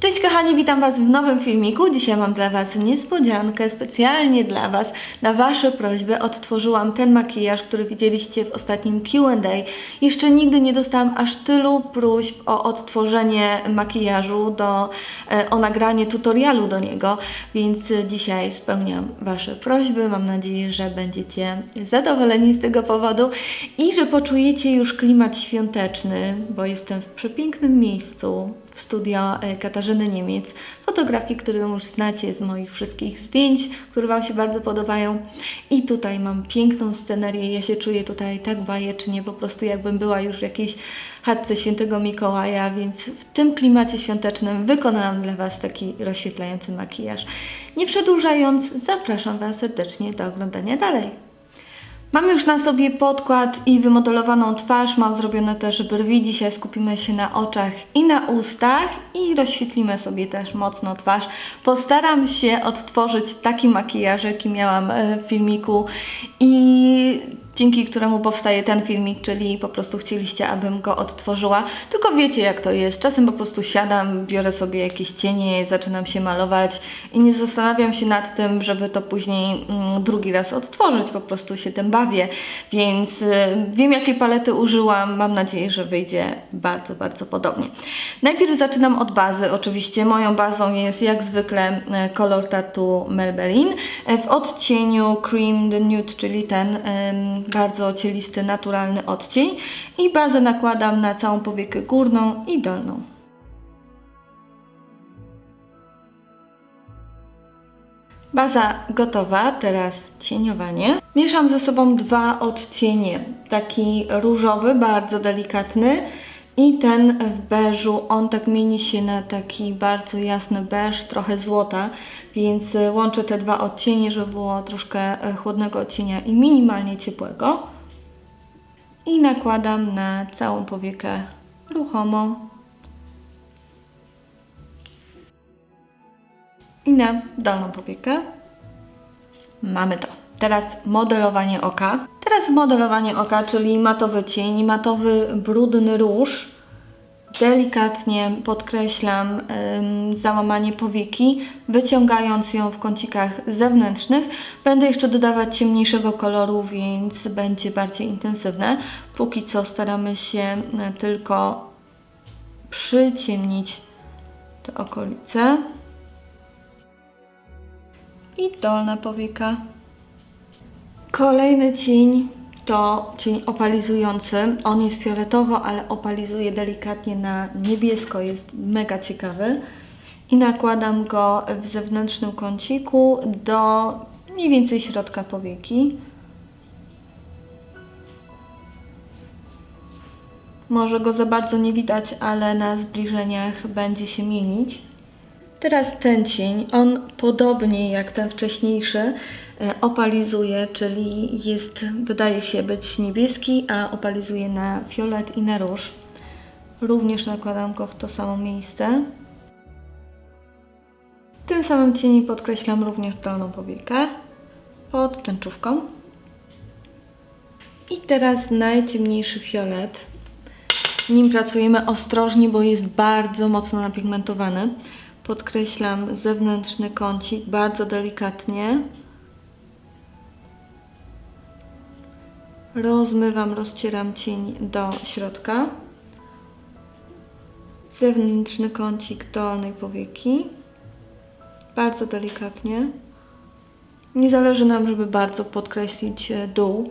Cześć kochani, witam Was w nowym filmiku. Dzisiaj mam dla Was niespodziankę, specjalnie dla Was. Na Wasze prośby odtworzyłam ten makijaż, który widzieliście w ostatnim Q&A. Jeszcze nigdy nie dostałam aż tylu próśb o odtworzenie makijażu, do, e, o nagranie tutorialu do niego, więc dzisiaj spełniam Wasze prośby. Mam nadzieję, że będziecie zadowoleni z tego powodu i że poczujecie już klimat świąteczny, bo jestem w przepięknym miejscu w studio e, Katarzyny Niemiec. Fotografii, które już znacie z moich wszystkich zdjęć, które Wam się bardzo podobają. I tutaj mam piękną scenerię. Ja się czuję tutaj tak bajecznie, po prostu jakbym była już w jakiejś chatce świętego Mikołaja, więc w tym klimacie świątecznym wykonałam dla Was taki rozświetlający makijaż. Nie przedłużając, zapraszam Was serdecznie do oglądania dalej. Mam już na sobie podkład i wymodelowaną twarz, mam zrobione też brwi. Dzisiaj skupimy się na oczach i na ustach i rozświetlimy sobie też mocno twarz. Postaram się odtworzyć taki makijaż, jaki miałam e, w filmiku i dzięki któremu powstaje ten filmik, czyli po prostu chcieliście, abym go odtworzyła. Tylko wiecie jak to jest. Czasem po prostu siadam, biorę sobie jakieś cienie, zaczynam się malować i nie zastanawiam się nad tym, żeby to później mm, drugi raz odtworzyć. Po prostu się tym bawię. Więc y, wiem jakiej palety użyłam. Mam nadzieję, że wyjdzie bardzo, bardzo podobnie. Najpierw zaczynam od bazy. Oczywiście moją bazą jest jak zwykle e, kolor Tattoo Maybelline e, w odcieniu Cream the Nude, czyli ten em, bardzo cielisty, naturalny odcień i bazę nakładam na całą powiekę górną i dolną. Baza gotowa, teraz cieniowanie. Mieszam ze sobą dwa odcienie. Taki różowy, bardzo delikatny i ten w beżu. On tak mieni się na taki bardzo jasny beż, trochę złota, więc e, łączę te dwa odcienie, żeby było troszkę e, chłodnego odcienia i minimalnie ciepłego. I nakładam na całą powiekę ruchomo. i na dolną powiekę. Mamy to. Teraz modelowanie oka. Teraz modelowanie oka, czyli matowy cień, matowy brudny róż. Delikatnie podkreślam ym, załamanie powieki, wyciągając ją w kącikach zewnętrznych. Będę jeszcze dodawać ciemniejszego koloru, więc będzie bardziej intensywne. Póki co staramy się y, tylko przyciemnić te okolice i dolna powieka. Kolejny cień to cień opalizujący. On jest fioletowo, ale opalizuje delikatnie na niebiesko. Jest mega ciekawy. I nakładam go w zewnętrznym kąciku do mniej więcej środka powieki. Może go za bardzo nie widać, ale na zbliżeniach będzie się mienić. Teraz ten cień, on podobnie jak ten wcześniejszy e, opalizuje, czyli jest, wydaje się być niebieski, a opalizuje na fiolet i na róż. Również nakładam go w to samo miejsce. Tym samym cieni podkreślam również dolną powiekę pod tęczówką. I teraz najciemniejszy fiolet. Nim pracujemy ostrożnie, bo jest bardzo mocno napigmentowany podkreślam zewnętrzny kącik bardzo delikatnie. Rozmywam, rozcieram cień do środka. Zewnętrzny kącik dolnej powieki. Bardzo delikatnie. Nie zależy nam, żeby bardzo podkreślić e, dół.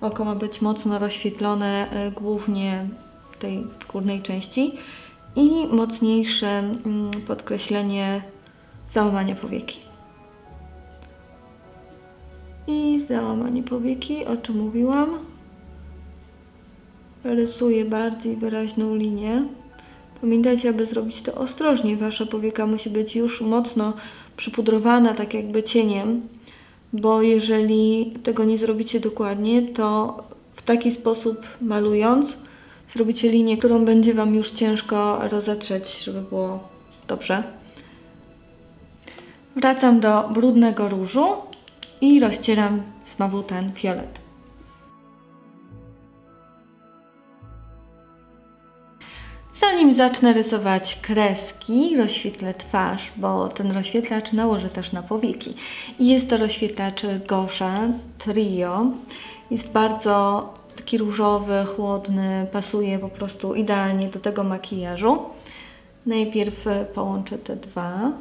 Oko ma być mocno rozświetlone, e, głównie tej górnej części i mocniejsze mm, podkreślenie załamania powieki. I załamanie powieki, o czym mówiłam. Rysuję bardziej wyraźną linię. Pamiętajcie, aby zrobić to ostrożnie. Wasza powieka musi być już mocno przypudrowana, tak jakby cieniem, bo jeżeli tego nie zrobicie dokładnie, to w taki sposób malując, zrobicie linię, którą będzie Wam już ciężko rozetrzeć, żeby było dobrze. Wracam do brudnego różu i rozcieram znowu ten fiolet. Zanim zacznę rysować kreski, rozświetlę twarz, bo ten rozświetlacz nałożę też na powieki. Jest to rozświetlacz Gosha Trio. Jest bardzo taki różowy, chłodny, pasuje po prostu idealnie do tego makijażu. Najpierw połączę te dwa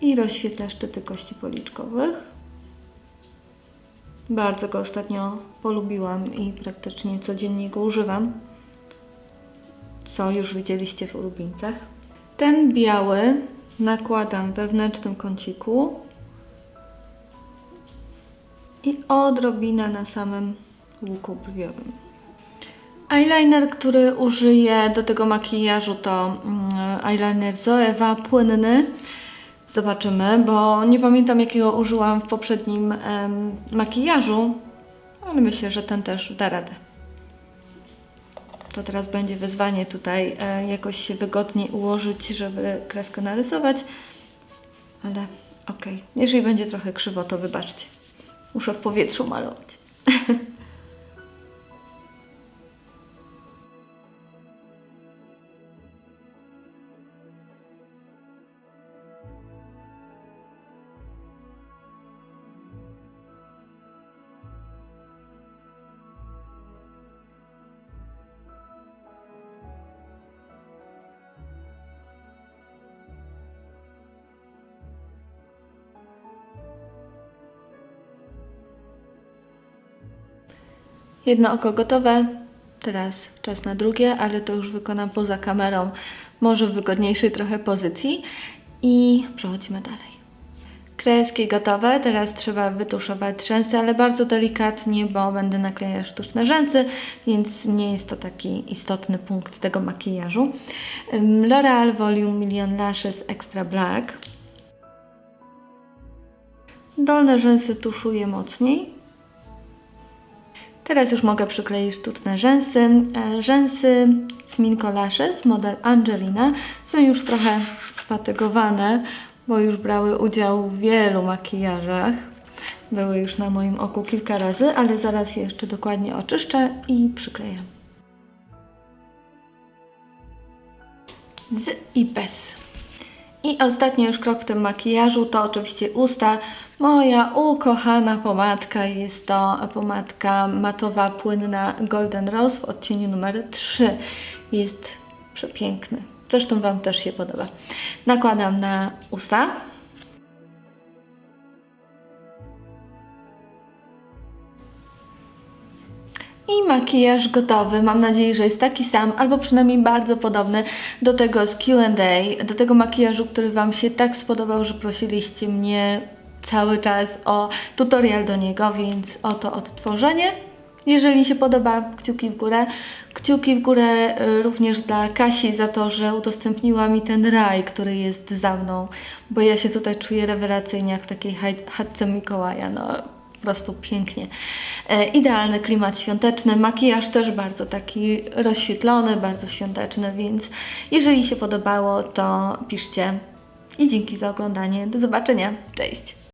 i rozświetlę szczyty kości policzkowych. Bardzo go ostatnio polubiłam i praktycznie codziennie go używam, co już widzieliście w ulubieńcach. Ten biały nakładam wewnętrznym kąciku i odrobinę na samym łuku brwiowym. Eyeliner, który użyję do tego makijażu to mm, eyeliner Zoewa płynny. Zobaczymy, bo nie pamiętam jakiego użyłam w poprzednim em, makijażu, ale myślę, że ten też da radę. To teraz będzie wyzwanie tutaj e, jakoś się wygodniej ułożyć, żeby kreskę narysować, ale okej. Jeżeli będzie trochę krzywo, to wybaczcie. Muszę w powietrzu malować. Jedno oko gotowe, teraz czas na drugie, ale to już wykonam poza kamerą, może w wygodniejszej trochę pozycji i przechodzimy dalej. Kreski gotowe, teraz trzeba wytuszować rzęsy, ale bardzo delikatnie, bo będę naklejać sztuczne rzęsy, więc nie jest to taki istotny punkt tego makijażu. L'Oreal Volume Million Lashes Extra Black. Dolne rzęsy tuszuję mocniej. Teraz już mogę przykleić sztuczne rzęsy. E, Rzęsy Sminko Lashes, model Angelina, są już trochę sfatygowane, bo już brały udział w wielu makijażach. Były już na moim oku kilka razy, ale zaraz je jeszcze dokładnie oczyszczę i przyklejam. Z i bez. I ostatni już krok w tym makijażu to oczywiście usta. Moja ukochana pomadka jest to pomadka matowa, płynna Golden Rose w odcieniu numer 3. Jest przepiękny. Zresztą Wam też się podoba. Nakładam na usta. I makijaż gotowy. Mam nadzieję, że jest taki sam, albo przynajmniej bardzo podobny do tego z QA, do tego makijażu, który Wam się tak spodobał, że prosiliście mnie cały czas o tutorial do niego, więc oto odtworzenie. Jeżeli się podoba, kciuki w górę. Kciuki w górę y, również dla Kasi za to, że udostępniła mi ten raj, który jest za mną, bo ja się tutaj czuję rewelacyjnie jak w takiej chatce Mikołaja. No, po prostu pięknie. E, idealny klimat świąteczny, makijaż też bardzo taki rozświetlony, bardzo świąteczny, więc jeżeli się podobało, to piszcie. I dzięki za oglądanie. Do zobaczenia. Cześć!